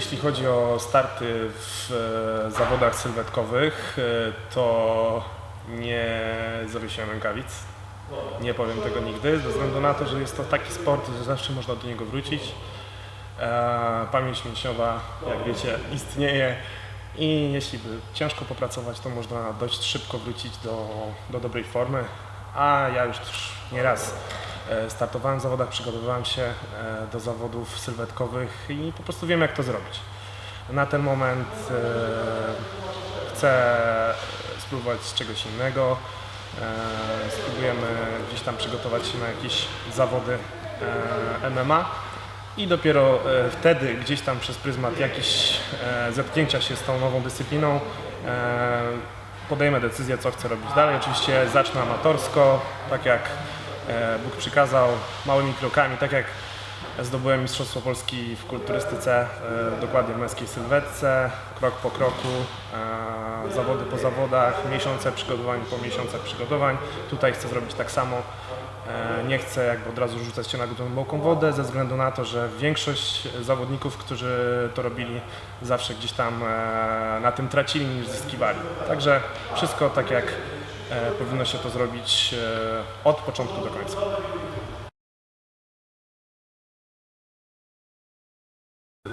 jeśli chodzi o starty w e, zawodach sylwetkowych, e, to nie zawiesiłem rękawic. Nie powiem tego nigdy, ze względu na to, że jest to taki sport, że zawsze można do niego wrócić. E, Pamięć mięśniowa, jak wiecie, istnieje i jeśli by ciężko popracować, to można dość szybko wrócić do, do dobrej formy. A ja już nieraz startowałem w zawodach, przygotowywałem się e, do zawodów sylwetkowych i po prostu wiem, jak to zrobić. Na ten moment e, chcę spróbować czegoś innego. E, Spróbujemy gdzieś tam przygotować się na jakieś zawody e, MMA i dopiero e, wtedy gdzieś tam przez pryzmat jakichś e, zetknięcia się z tą nową dyscypliną e, podejmę decyzję, co chcę robić dalej. Oczywiście zacznę amatorsko, tak jak e, Bóg przykazał, małymi krokami, tak jak zdobyłem Mistrzostwo Polski w kulturystyce, e, dokładnie w męskiej sylwetce, krok po kroku, e, zawody po zawodach, miesiące przygotowań po miesiącach przygotowań. Tutaj chcę zrobić tak samo. E, Nie chcę jakby od razu rzucać się na głęboką wodę, ze względu na to, że większość zawodników, którzy to robili, zawsze gdzieś tam e, na tym tracili niż zyskiwali. Także wszystko tak jak e, powinno się to zrobić e, od początku do końca.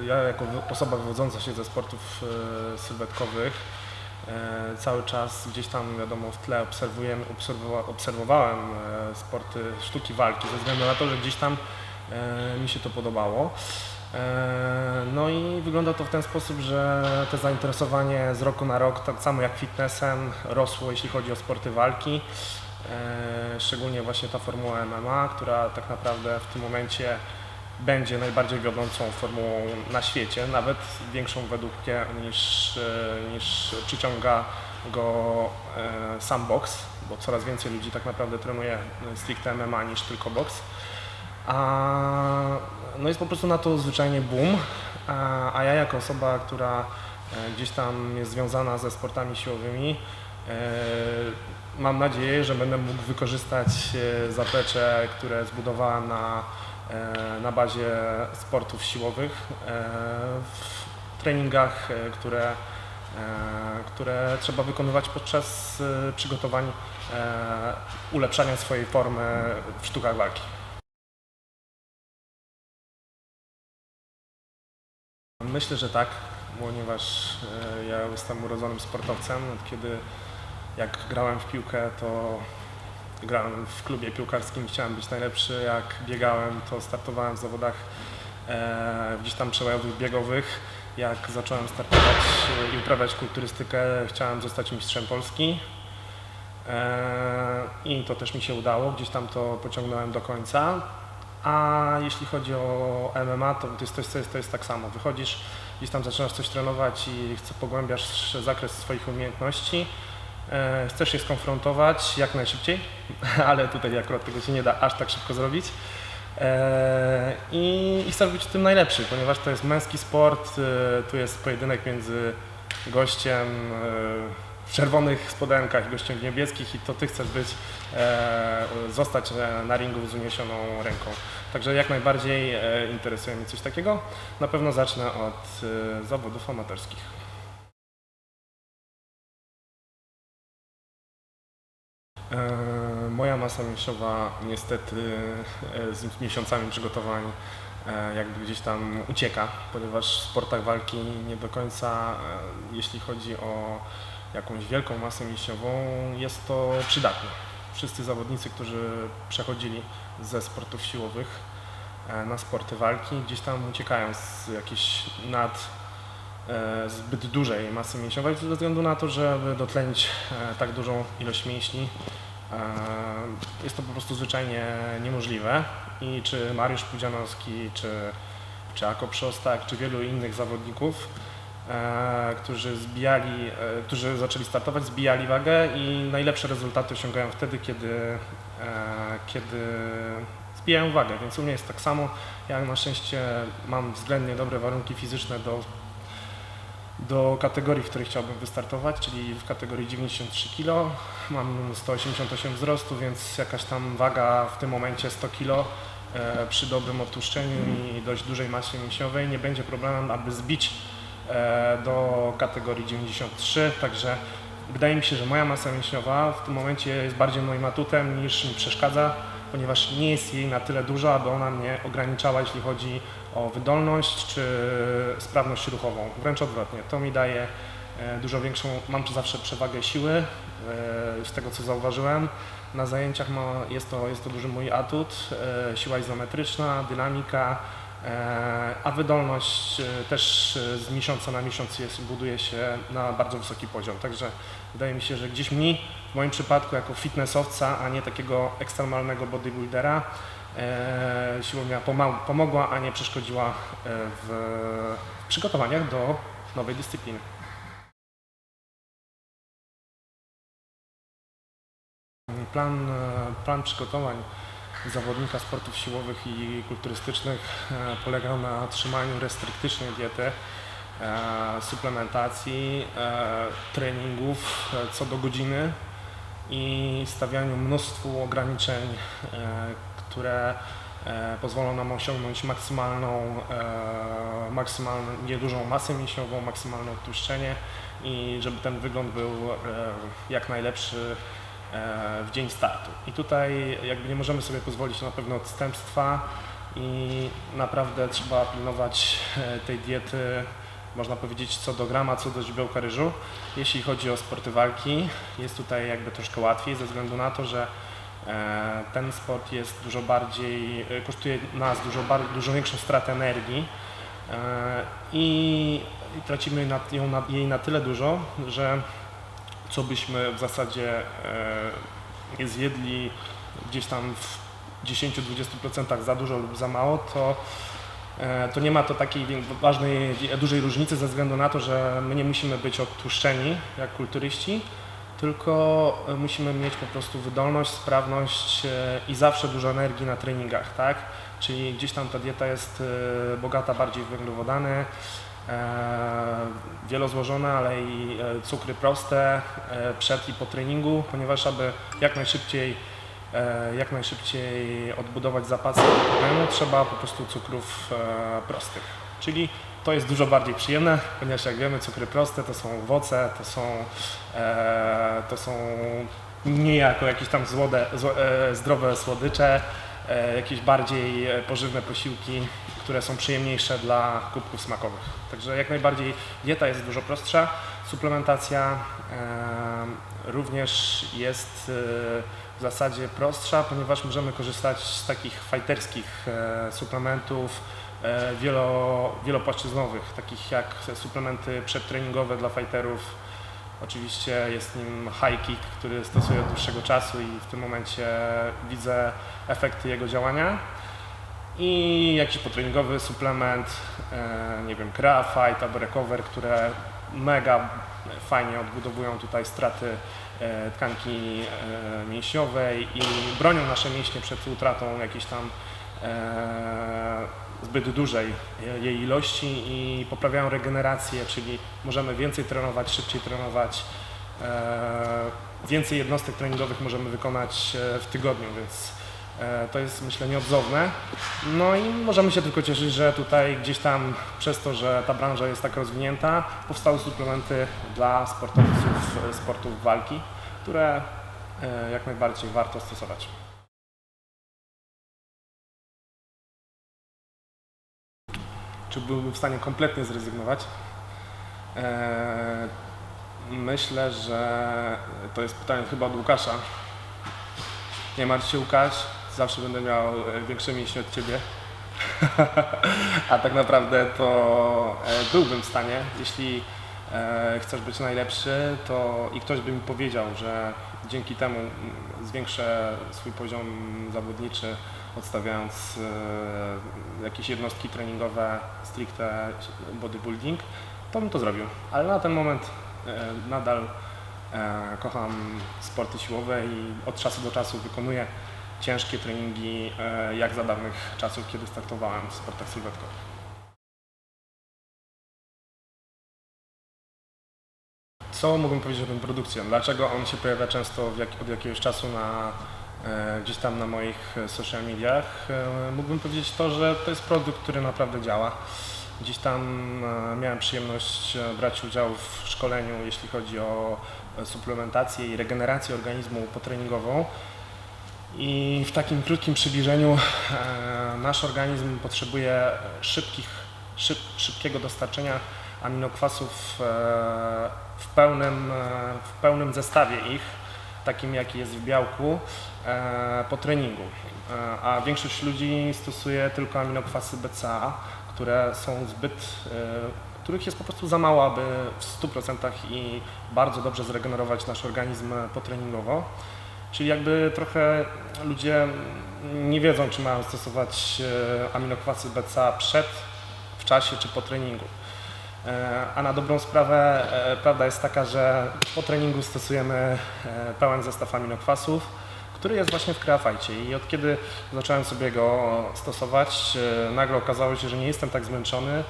Ja jako osoba wywodząca się ze sportów e, sylwetkowych e, cały czas gdzieś tam wiadomo w tle obserwuję, obserwowa, obserwowałem e, sporty sztuki walki ze względu na to, że gdzieś tam e, mi się to podobało. E, No i wygląda to w ten sposób, że to zainteresowanie z roku na rok, tak samo jak fitnessem, rosło jeśli chodzi o sporty walki. E, Szczególnie właśnie ta formuła MMA, która tak naprawdę w tym momencie będzie najbardziej wiodącą formułą na świecie, nawet większą według mnie niż, e, niż przyciąga go sam boks, bo coraz więcej ludzi tak naprawdę trenuje stricte MMA niż tylko boks. A, no jest po prostu na to zwyczajnie boom, a, a ja jako osoba, która e, gdzieś tam jest związana ze sportami siłowymi, e, mam nadzieję, że będę mógł wykorzystać e, zaplecze, które zbudowałem na, na bazie sportów siłowych w treningach, które, które trzeba wykonywać podczas przygotowań ulepszania swojej formy w sztukach walki. Myślę, że tak, ponieważ e, ja jestem urodzonym sportowcem. Kiedy jak grałem w piłkę, to grałem w klubie piłkarskim, chciałem być najlepszy. Jak biegałem, to startowałem w zawodach e, gdzieś tam przełajowych, biegowych. Jak zacząłem startować i uprawiać kulturystykę, chciałem zostać mistrzem Polski. E, I to też mi się udało, gdzieś tam to pociągnąłem do końca. A jeśli chodzi o MMA, to jest, jest, to jest, tak samo. Wychodzisz, gdzieś tam zaczynasz coś trenować i chcesz, pogłębiasz zakres swoich umiejętności. E, chcesz je skonfrontować jak najszybciej, ale tutaj akurat tego się nie da aż tak szybko zrobić. E, I, I chcesz być w tym najlepszy, ponieważ to jest męski sport, e, tu jest pojedynek między gościem w czerwonych spodenkach i gościem w niebieskich i to ty chcesz być, zostać na ringu z uniesioną ręką. Także jak najbardziej e, interesuje mnie coś takiego. Na pewno zacznę od e, zawodów amatorskich. E, Moja masa mięśniowa niestety z miesiącami przygotowań jakby gdzieś tam ucieka, ponieważ w sportach walki nie do końca, jeśli chodzi o jakąś wielką masę mięśniową, jest to przydatne. Wszyscy zawodnicy, którzy przechodzili ze sportów siłowych e, na sporty walki, gdzieś tam uciekają z jakiejś nad e, zbyt dużej masy mięśniowej ze względu na to, żeby dotlenić e, tak dużą ilość mięśni. Jest to po prostu zwyczajnie niemożliwe i czy Mariusz Pudzianowski, czy, czy Jakub Szostak, czy wielu innych zawodników, którzy zbijali, e, którzy zaczęli startować, zbijali wagę i najlepsze rezultaty osiągają wtedy, kiedy, e, kiedy zbijają wagę, więc u mnie jest tak samo. Ja na szczęście mam względnie dobre warunki fizyczne do do kategorii, w której chciałbym wystartować, czyli w kategorii 93 kg. Mam 188 wzrostu, więc jakaś tam waga w tym momencie 100 kg e, przy dobrym odtłuszczeniu i dość dużej masie mięśniowej nie będzie problemem, aby zbić e, do kategorii 93, także wydaje mi się, że moja masa mięśniowa w tym momencie jest bardziej moim atutem niż mi przeszkadza, ponieważ nie jest jej na tyle dużo, aby ona mnie ograniczała, jeśli chodzi o wydolność czy sprawność ruchową. Wręcz odwrotnie, to mi daje e, dużo większą, mam zawsze przewagę siły, e, z tego co zauważyłem. Na zajęciach ma, jest, to, jest to duży mój atut, e, siła izometryczna, dynamika, e, a wydolność e, też e, z miesiąca na miesiąc jest, buduje się na bardzo wysoki poziom. Także wydaje mi się, że gdzieś mi, w moim przypadku jako fitnessowca, a nie takiego ekstremalnego bodybuildera, e, siłownia pomogła, a nie przeszkodziła e, w przygotowaniach do nowej dyscypliny. Plan, e, plan przygotowań zawodnika sportów siłowych i kulturystycznych e, polegał na trzymaniu restriktycznej diety, e, suplementacji, e, treningów co do godziny i stawianiu mnóstwu ograniczeń, które pozwolą nam osiągnąć maksymalną, maksymalną, niedużą masę mięśniową, maksymalne odtłuszczenie i żeby ten wygląd był jak najlepszy w dzień startu. I tutaj jakby nie możemy sobie pozwolić na pewne odstępstwa i naprawdę trzeba pilnować e, tej diety, można powiedzieć co do grama, co do źródełka ryżu. Jeśli chodzi o sporty walki, jest tutaj jakby troszkę łatwiej ze względu na to, że e, ten sport jest dużo bardziej, e, kosztuje nas dużo, dużo większą stratę energii e, i, tracimy ją jej na tyle dużo, że co byśmy w zasadzie e, nie zjedli gdzieś tam w 10-20% za dużo lub za mało, to, e, to nie ma to takiej ważnej, dużej różnicy ze względu na to, że my nie musimy być odtłuszczeni jak kulturyści, tylko musimy mieć po prostu wydolność, sprawność e, i zawsze dużo energii na treningach, tak? Czyli gdzieś tam ta dieta jest bogata bardziej w węglowodany, wielozłożone, ale i e, cukry proste e, przed i po treningu, ponieważ aby jak najszybciej, e, jak najszybciej odbudować zapasy alkoholu, trzeba po prostu cukrów e, prostych. Czyli to jest dużo bardziej przyjemne, ponieważ jak wiemy, cukry proste to są owoce, to są, e, to są niejako jakieś tam złode, zło, e, zdrowe słodycze, e, jakieś bardziej e, pożywne posiłki, które są przyjemniejsze dla kubków smakowych. Także jak najbardziej dieta jest dużo prostsza, suplementacja e, również jest e, w zasadzie prostsza, ponieważ możemy korzystać z takich fighterskich e, suplementów e, wielo, wielopłaszczyznowych, takich jak suplementy przedtreningowe dla fighterów. Oczywiście jest nim high kick, który stosuję od dłuższego czasu i w tym momencie widzę efekty jego działania. I jakiś potreningowy suplement, e, nie wiem, Crea Fight albo Recover, które mega fajnie odbudowują tutaj straty e, tkanki e, mięśniowej i bronią nasze mięśnie przed utratą jakiejś tam zbyt dużej je- jej ilości i poprawiają regenerację, czyli możemy więcej trenować, szybciej trenować. E, więcej jednostek treningowych możemy wykonać e, w tygodniu, więc e, to jest myślę nieodzowne. No i możemy się tylko cieszyć, że tutaj gdzieś tam przez to, że ta branża jest tak rozwinięta, powstały suplementy dla sportowców sportów walki, które jak najbardziej warto stosować. Czy byłbym w stanie kompletnie zrezygnować? Eee, myślę, że to jest pytanie chyba od Łukasza. Nie martw się Łukasz, zawsze będę miał e, większe mięśnie od Ciebie. A tak naprawdę to e, byłbym w stanie, jeśli e, chcesz być najlepszy, to i ktoś by mi powiedział, że dzięki temu mm, zwiększę swój poziom zawodniczy, odstawiając e, jakieś jednostki treningowe, stricte bodybuilding, to bym to zrobił. Ale na ten moment e, nadal e, kocham sporty siłowe i od czasu do czasu wykonuję ciężkie treningi, jak za dawnych czasów, kiedy startowałem w sportach sylwetkowych. Co mógłbym powiedzieć o tym produkcji? Dlaczego on się pojawia często jak, od jakiegoś czasu na, gdzieś tam na moich e, social mediach, e, mógłbym powiedzieć to, że to jest produkt, który naprawdę działa. Gdzieś tam e, miałem przyjemność e, brać udział w szkoleniu, jeśli chodzi o e, suplementację i regenerację organizmu potreningową. I w takim krótkim przybliżeniu e, nasz organizm potrzebuje szybkich, szyb, szybkiego dostarczenia aminokwasów e, w pełnym, e, w pełnym zestawie ich, takim jaki jest w białku, e, po treningu. E, a większość ludzi stosuje tylko aminokwasy BCA, które są zbyt, e, których jest po prostu za mało, aby w 100% i bardzo dobrze zregenerować nasz organizm potreningowo. Czyli jakby trochę ludzie nie wiedzą, czy mają stosować aminokwasy BCA przed, w czasie czy po treningu. E, A na dobrą sprawę e, prawda jest taka, że po treningu stosujemy e, pełen zestaw aminokwasów, który jest właśnie w kreafajcie i od kiedy zacząłem sobie go stosować, nagle okazało się, że nie jestem tak zmęczony,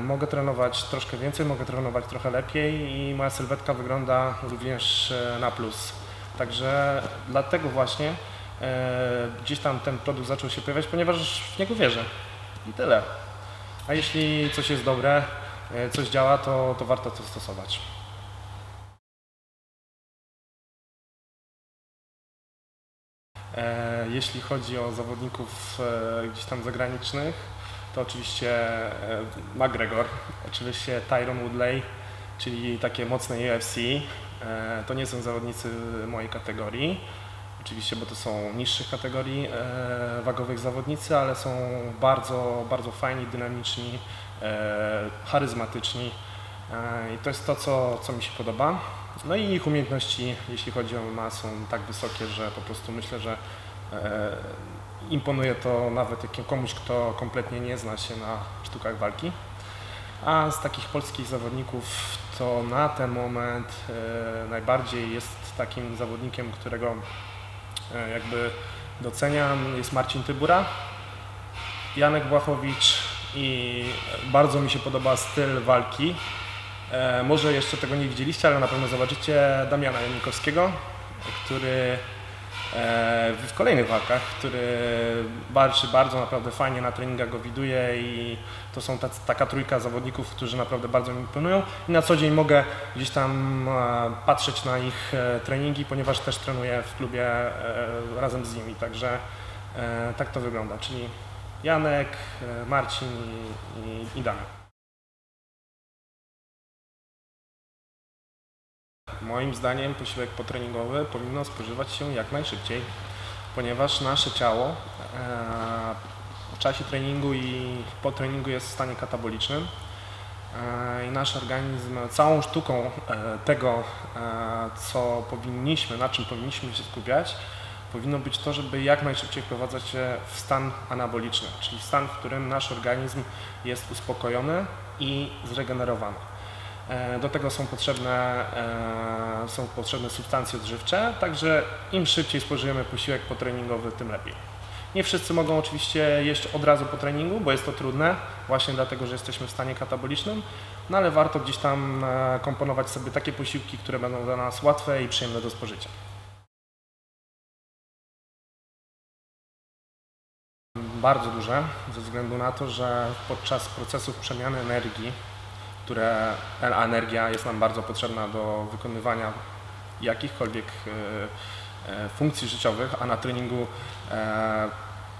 mogę trenować troszkę więcej, mogę trenować trochę lepiej i moja sylwetka wygląda również na plus. Także dlatego właśnie gdzieś tam ten produkt zaczął się pojawiać, ponieważ w niego wierzę. I tyle. A jeśli coś jest dobre, e, coś działa, to, to warto to stosować. E, Jeśli chodzi o zawodników e, gdzieś tam zagranicznych, to oczywiście McGregor, oczywiście Tyron Woodley, czyli takie mocne UFC. To nie są zawodnicy mojej kategorii, oczywiście, bo to są niższych kategorii e, wagowych zawodnicy, ale są bardzo, bardzo fajni, dynamiczni, e, charyzmatyczni e, i to jest to, co, co mi się podoba. No i ich umiejętności, jeśli chodzi o MMA, są tak wysokie, że po prostu myślę, że e, imponuje to nawet komuś, kto kompletnie nie zna się na sztukach walki. A z takich polskich zawodników to na ten moment e, najbardziej jest takim zawodnikiem, którego jakby doceniam, jest Marcin Tybura, Janek Błachowicz i bardzo mi się podoba styl walki. E, może jeszcze tego nie widzieliście, ale na pewno zobaczycie Damiana Janikowskiego, który e, w kolejnych walkach, który walczy bardzo naprawdę fajnie na treningach go widuje i to są taka trójka zawodników, którzy naprawdę bardzo mi imponują. I na co dzień mogę gdzieś tam e, patrzeć na ich e, treningi, ponieważ też trenuję w klubie e, razem z nimi, także e, tak to wygląda, czyli Janek, e, Marcin i, i, i Damian. Moim zdaniem posiłek potreningowy powinno spożywać się jak najszybciej, ponieważ nasze ciało e, w czasie treningu i po treningu jest w stanie katabolicznym e, i nasz organizm całą sztuką e, tego, co powinniśmy, na czym powinniśmy się skupiać, powinno być to, żeby jak najszybciej wprowadzać się w stan anaboliczny, czyli stan, w którym nasz organizm jest uspokojony i zregenerowany. E, Do tego są potrzebne, e, są potrzebne substancje odżywcze, także im szybciej spożyjemy posiłek potreningowy, tym lepiej. Nie wszyscy mogą oczywiście jeść od razu po treningu, bo jest to trudne, właśnie dlatego, że jesteśmy w stanie katabolicznym, no ale warto gdzieś tam e, komponować sobie takie posiłki, które będą dla nas łatwe i przyjemne do spożycia. Bardzo duże, ze względu na to, że podczas procesów przemiany energii które energia jest nam bardzo potrzebna do wykonywania jakichkolwiek e, e, funkcji życiowych, a na treningu e,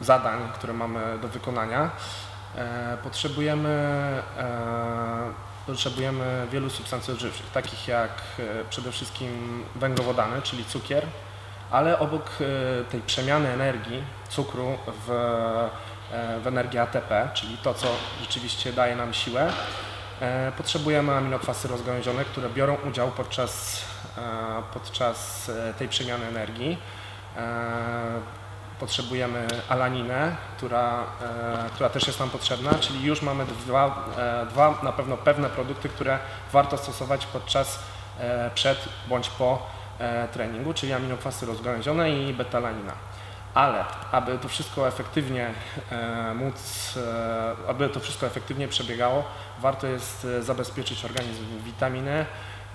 zadań, które mamy do wykonania, potrzebujemy, potrzebujemy wielu substancji odżywczych, takich jak przede wszystkim węglowodany, czyli cukier, ale obok tej przemiany energii, cukru w, w energię ATP, czyli to, co rzeczywiście daje nam siłę, Potrzebujemy aminokwasy rozgałęzione, które biorą udział podczas, e, podczas e, tej przemiany energii. E, Potrzebujemy alaninę, która, e, która też jest nam potrzebna, czyli już mamy dwa, e, dwa na pewno pewne produkty, które warto stosować podczas, e, przed bądź po e, treningu, czyli aminokwasy rozgałęzione i betalanina. Ale aby to wszystko efektywnie e, móc, e, aby to wszystko efektywnie przebiegało, warto jest e, zabezpieczyć organizm w witaminy,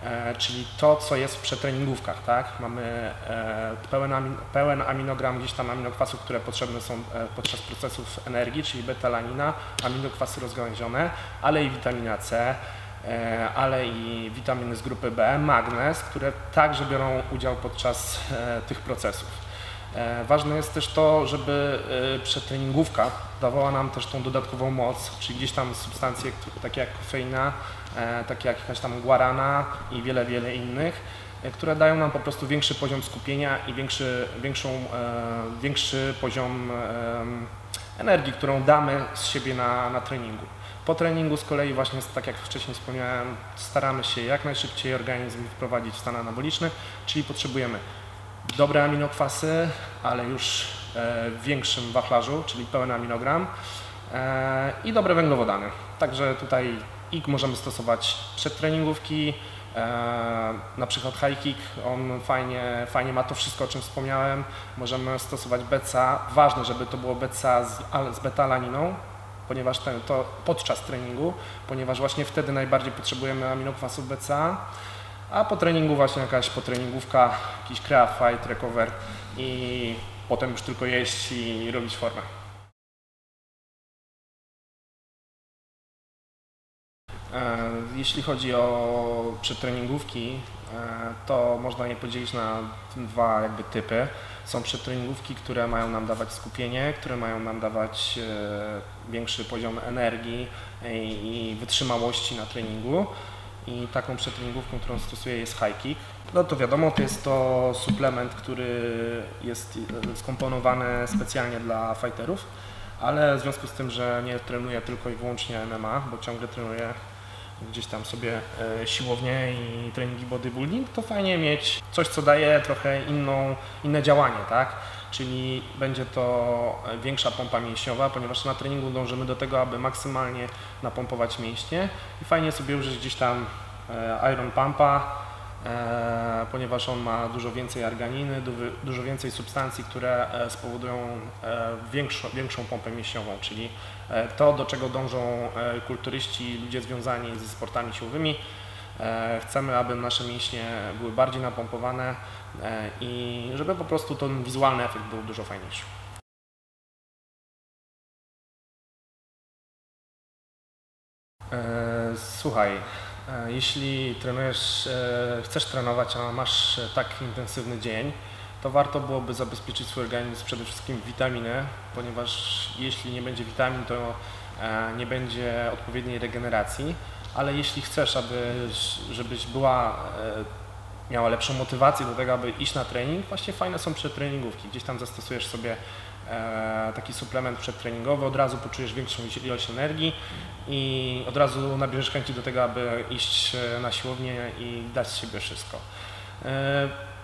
e, czyli to, co jest w przetreningówkach, tak? Mamy e, pełen, amin, pełen aminogram gdzieś tam aminokwasów, które potrzebne są e, podczas procesów energii, czyli betalanina, aminokwasy rozgałęzione, ale i witamina C, ale i witaminy z grupy B, magnez, które także biorą udział podczas tych procesów. E, Ważne jest też to, żeby e, przetreningówka dawała nam też tą dodatkową moc, czyli gdzieś tam substancje takie jak kofeina, e, takie jak jakaś tam guarana i wiele, wiele innych, które dają nam po prostu większy poziom skupienia i większy, większą, większy poziom energii, którą damy z siebie na, na treningu. Po treningu z kolei właśnie, tak jak wcześniej wspomniałem, staramy się jak najszybciej organizm wprowadzić w stan anaboliczny, czyli potrzebujemy dobre aminokwasy, ale już e, w większym wachlarzu, czyli pełen aminogram e, i dobre węglowodany. Także tutaj IK możemy stosować przed treningówki, e, na przykład high kick, on fajnie, fajnie ma to wszystko, o czym wspomniałem. Możemy stosować BCA, ważne, żeby to było BCA z, z betalaniną, ponieważ ten, to podczas treningu, ponieważ właśnie wtedy najbardziej potrzebujemy aminokwasów BCA. A po treningu właśnie jakaś potreningówka, jakiś craft fight, recover i potem już tylko jeść i robić formę. E, Jeśli chodzi o przedtreningówki, e, to można je podzielić na dwa jakby typy. Są przedtreningówki, które mają nam dawać skupienie, które mają nam dawać e, większy poziom energii i wytrzymałości na treningu. I taką przetreningówką, którą stosuję jest high kick. No to wiadomo, to jest to suplement, który jest e, skomponowany specjalnie dla fighterów, ale w związku z tym, że nie trenuję tylko i wyłącznie MMA, bo ciągle trenuję gdzieś tam sobie e, siłownię i treningi bodybuilding, to fajnie mieć coś, co daje trochę inną, inne działanie, tak? Czyli będzie to e, większa pompa mięśniowa, ponieważ na treningu dążymy do tego, aby maksymalnie napompować mięśnie i fajnie sobie użyć gdzieś tam e, Iron Pumpa, e, ponieważ on ma dużo więcej arganiny, du- dużo więcej substancji, które spowodują większą, większą pompę mięśniową, czyli to, do czego dążą kulturyści, ludzie związani ze sportami siłowymi. E, Chcemy, aby nasze mięśnie były bardziej napompowane e, i żeby po prostu ten wizualny efekt był dużo fajniejszy. E, Słuchaj, jeśli trenujesz, chcesz trenować, a masz tak intensywny dzień, to warto byłoby zabezpieczyć swój organizm przede wszystkim witaminy, ponieważ jeśli nie będzie witamin, to nie będzie odpowiedniej regeneracji, ale jeśli chcesz, aby, żebyś była, e, miała lepszą motywację do tego, aby iść na trening, właśnie fajne są przedtreningówki. Gdzieś tam zastosujesz sobie e, taki suplement przedtreningowy, od razu poczujesz większą ilość energii i od razu nabierzesz chęci do tego, aby iść e, na siłownię i dać z siebie wszystko.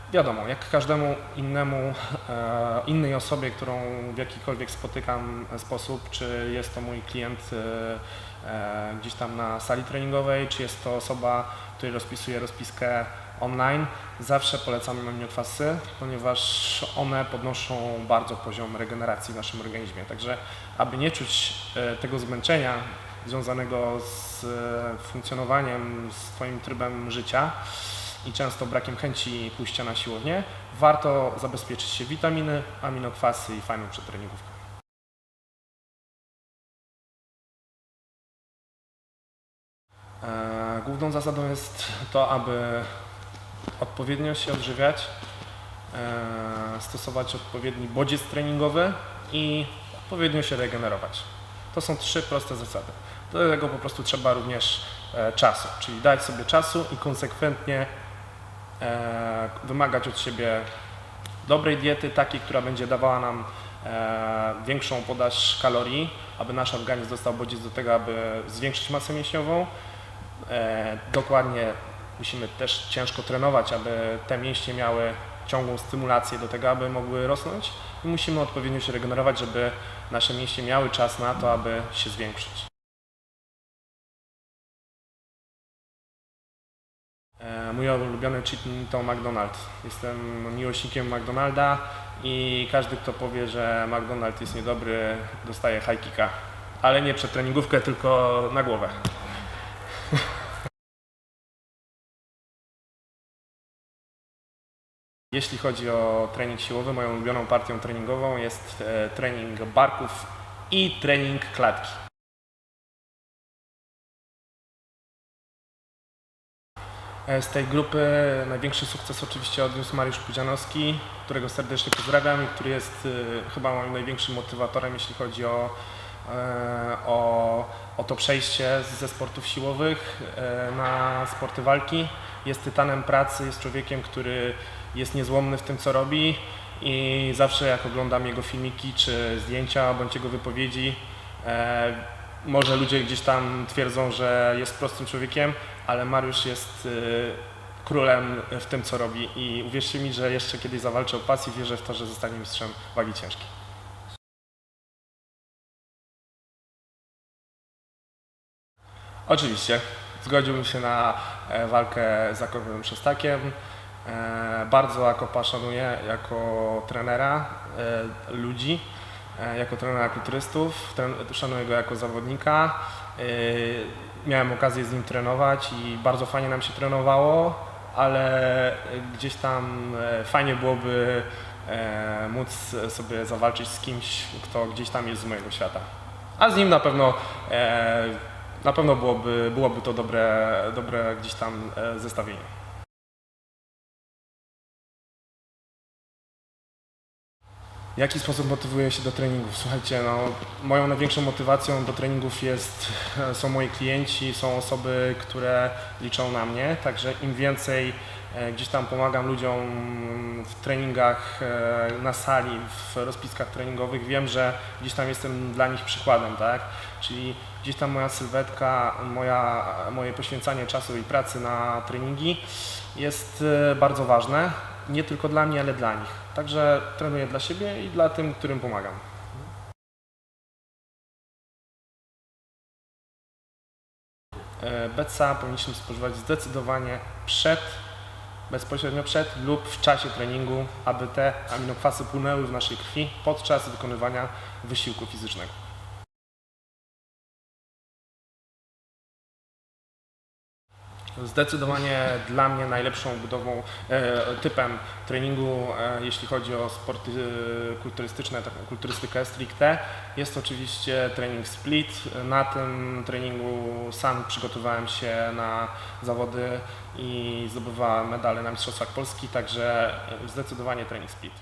E, Wiadomo, jak każdemu innemu, e, innej osobie, którą w jakikolwiek spotykam sposób, czy jest to mój klient e, e, gdzieś tam na sali treningowej, czy jest to osoba, której rozpisuje rozpiskę online, zawsze polecam aminokwasy, ponieważ one podnoszą bardzo poziom regeneracji w naszym organizmie. Także, aby nie czuć e, tego zmęczenia związanego z e, funkcjonowaniem, z Twoim trybem życia, i często brakiem chęci pójścia na siłownię, warto zabezpieczyć się witaminy, aminokwasy i fajną przetreningówkę. E, Główną zasadą jest to, aby odpowiednio się odżywiać, e, stosować odpowiedni bodziec treningowy i odpowiednio się regenerować. To są trzy proste zasady. Do tego po prostu trzeba również e, czasu, czyli dać sobie czasu i konsekwentnie wymagać od siebie dobrej diety, takiej, która będzie dawała nam e, większą podaż kalorii, aby nasz organizm dostał bodziec do tego, aby zwiększyć masę mięśniową. E, dokładnie musimy też ciężko trenować, aby te mięśnie miały ciągłą stymulację do tego, aby mogły rosnąć i musimy odpowiednio się regenerować, żeby nasze mięśnie miały czas na to, aby się zwiększyć. E, mój ulubiony cheat to McDonald's. Jestem miłośnikiem McDonalda i każdy, kto powie, że McDonald's jest niedobry, dostaje high kicka. Ale nie przed treningówkę, tylko na głowę. Jeśli chodzi o trening siłowy, moją ulubioną partią treningową jest e, trening barków i trening klatki. Z tej grupy największy sukces oczywiście odniósł Mariusz Pudzianowski, którego serdecznie pozdrawiam i który jest e, chyba moim największym motywatorem, jeśli chodzi o, e, o, o to przejście ze sportów siłowych e, na sporty walki. Jest tytanem pracy, jest człowiekiem, który jest niezłomny w tym, co robi i zawsze jak oglądam jego filmiki czy zdjęcia bądź jego wypowiedzi, e, może ludzie gdzieś tam twierdzą, że jest prostym człowiekiem, ale Mariusz jest y, królem w tym, co robi i uwierzcie mi, że jeszcze kiedyś zawalczy o pasję, wierzę w to, że zostanie mistrzem wagi ciężkiej. Oczywiście, zgodziłbym się na e, walkę z Akopem Szestakiem. E, Bardzo Akopa szanuję jako trenera e, ludzi, jako trenera kulturystów, szanuję go jako zawodnika. Miałem okazję z nim trenować i bardzo fajnie nam się trenowało, ale gdzieś tam e, fajnie byłoby e, móc sobie zawalczyć z kimś, kto gdzieś tam jest z mojego świata. A z nim na pewno e, na pewno byłoby, byłoby to dobre, dobre gdzieś tam zestawienie. W jaki sposób motywuję się do treningów? Słuchajcie, no, moją największą motywacją do treningów jest, są moi klienci, są osoby, które liczą na mnie, także im więcej e, gdzieś tam pomagam ludziom w treningach e, na sali, w rozpiskach treningowych, wiem, że gdzieś tam jestem dla nich przykładem, tak? Czyli gdzieś tam moja sylwetka, moja, moje poświęcanie czasu i pracy na treningi jest e, bardzo ważne, nie tylko dla mnie, ale dla nich. Także trenuję dla siebie i dla tym, którym pomagam. E, BCA powinniśmy spożywać zdecydowanie przed, bezpośrednio przed lub w czasie treningu, aby te aminokwasy płynęły w naszej krwi podczas wykonywania wysiłku fizycznego. Zdecydowanie dla mnie najlepszą budową, e, typem treningu, e, jeśli chodzi o sporty e, kulturystyczne, kulturystykę stricte, jest oczywiście trening split. Na tym treningu sam przygotowałem się na zawody i zdobywałem medale na Mistrzostwach Polski, także zdecydowanie trening split.